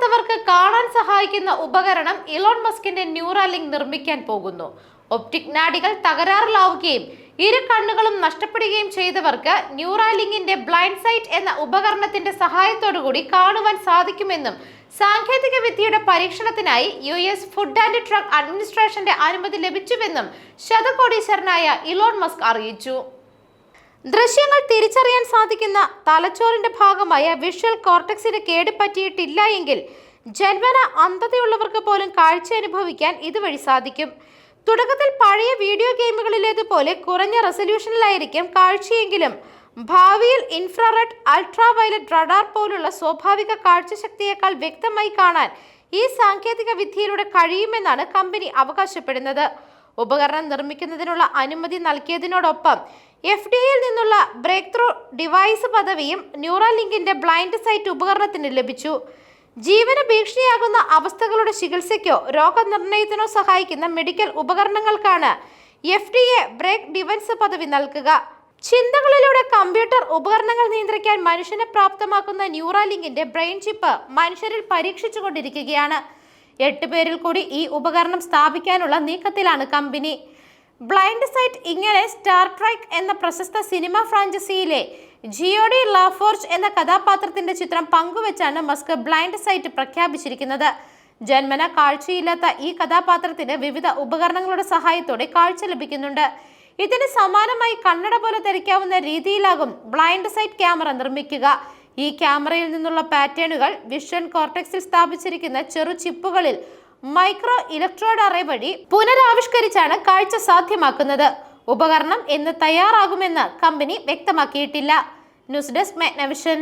കാഴ്ചയില്ലാത്തവർക്ക് കാണാൻ സഹായിക്കുന്ന ഉപകരണം ഇലോൺ മസ്കിന്റെ ന്യൂറാലിങ്ക് നിർമ്മിക്കാൻ പോകുന്നു. ഒപ്റ്റിക് നാഡികൾ തകരാറിലാവുകയും ഇരു കണ്ണുകളും നഷ്ടപ്പെടുകയും ചെയ്തവർക്ക് ന്യൂറാലിങ്കിന്റെ ബ്ലൈൻഡ് സൈറ്റ് എന്ന ഉപകരണത്തിന്റെ സഹായത്തോടുകൂടി കാണുവാൻ സാധിക്കുമെന്നും സാങ്കേതിക വിദ്യയുടെ പരീക്ഷണത്തിനായി U S food and drug അഡ്മിനിസ്ട്രേഷന്റെ അനുമതി ലഭിച്ചുവെന്നും ശതകോടീശ്വരനായ ഇലോൺ മസ്ക് അറിയിച്ചു. ദൃശ്യങ്ങൾ തിരിച്ചറിയാൻ സാധിക്കുന്ന തലച്ചോറിന്റെ ഭാഗമായ വിഷ്വൽ കോർട്ടക്സിന് കേട് പറ്റിയിട്ടില്ല എങ്കിൽ ജന്മന അന്ധതയുള്ളവർക്ക് പോലും കാഴ്ച അനുഭവിക്കാൻ ഇതുവഴി സാധിക്കും. തുടക്കത്തിൽ പഴയ വീഡിയോ ഗെയിമുകളിലേതുപോലെ കുറഞ്ഞ റെസൊല്യൂഷനിലായിരിക്കും കാഴ്ചയെങ്കിലും. ഭാവിയിൽ ഇൻഫ്രാറെഡ് അൾട്രാ വയലറ്റ് റഡാർ പോലുള്ള സ്വാഭാവിക കാഴ്ചശക്തിയേക്കാൾ വ്യക്തമായി കാണാൻ ഈ സാങ്കേതിക വിദ്യയിലൂടെ കഴിയുമെന്നാണ് കമ്പനി അവകാശപ്പെടുന്നത്. ഉപകരണം നിർമ്മിക്കുന്നതിനുള്ള അനുമതി നൽകിയതിനോടൊപ്പം എഫ് ഡി എയിൽ നിന്നുള്ള ബ്രേക്ക് ത്രൂ ഡിവൈസ് പദവിയും ന്യൂറാലിങ്കിന്റെ ബ്ലൈൻഡ് സൈറ്റ് ഉപകരണത്തിന് ലഭിച്ചു. ജീവന ഭീഷണിയാകുന്ന അവസ്ഥകളുടെ ചികിത്സയ്ക്കോ രോഗനിർണയത്തിനോ സഹായിക്കുന്ന medical ഉപകരണങ്ങൾക്കാണ് F D A break device പദവി നൽകുക. ചിന്തകളിലൂടെ കമ്പ്യൂട്ടർ ഉപകരണങ്ങൾ നിയന്ത്രിക്കാൻ മനുഷ്യനെ പ്രാപ്തമാക്കുന്ന ന്യൂറാലിങ്കിന്റെ ബ്രെയിൻ ചിപ്പ് മനുഷ്യരിൽ പരീക്ഷിച്ചുകൊണ്ടിരിക്കുകയാണ്. എട്ട് പേരിൽ കൂടി ഈ ഉപകരണം സ്ഥാപിക്കാനുള്ള നീക്കത്തിലാണ് കമ്പനി. ബ്ലൈൻഡ് സൈറ്റ് ഇങ്ങനെ സ്റ്റാർ ട്രൈക്ക് എന്ന പ്രശസ്ത സിനിമ ഫ്രാഞ്ചൈസിയിലെ ജിയോഡി ലാഫോർജ് എന്ന കഥാപാത്രത്തിന്റെ ചിത്രം പങ്കുവച്ചാണ് മസ്ക് ബ്ലൈൻഡ് സൈറ്റ് പ്രഖ്യാപിച്ചിരിക്കുന്നത്. ജന്മന കാഴ്ചയില്ലാത്ത ഈ കഥാപാത്രത്തിന് വിവിധ ഉപകരണങ്ങളുടെ സഹായത്തോടെ കാഴ്ച ലഭിക്കുന്നുണ്ട്. ഇതിന് സമാനമായി കണ്ണട പോലെ ധരിക്കാവുന്ന രീതിയിലാകും ബ്ലൈൻഡ് സൈറ്റ് ക്യാമറ നിർമ്മിക്കുക. ഈ ക്യാമറയിൽ നിന്നുള്ള പാറ്റേണുകൾ വിഷൻ കോർട്ടെക്സിൽ സ്ഥാപിച്ചിരിക്കുന്ന ചെറു ചിപ്പുകളിൽ മൈക്രോ ഇലക്ട്രോഡ് അറേ വഴി പുനരാവിഷ്കരിച്ചാണ് കാഴ്ച സാധ്യമാക്കുന്നത്. ഉപകരണം എന്ന് തയ്യാറാകുമെന്ന് കമ്പനി വ്യക്തമാക്കിയിട്ടില്ല. News desk Magnavision.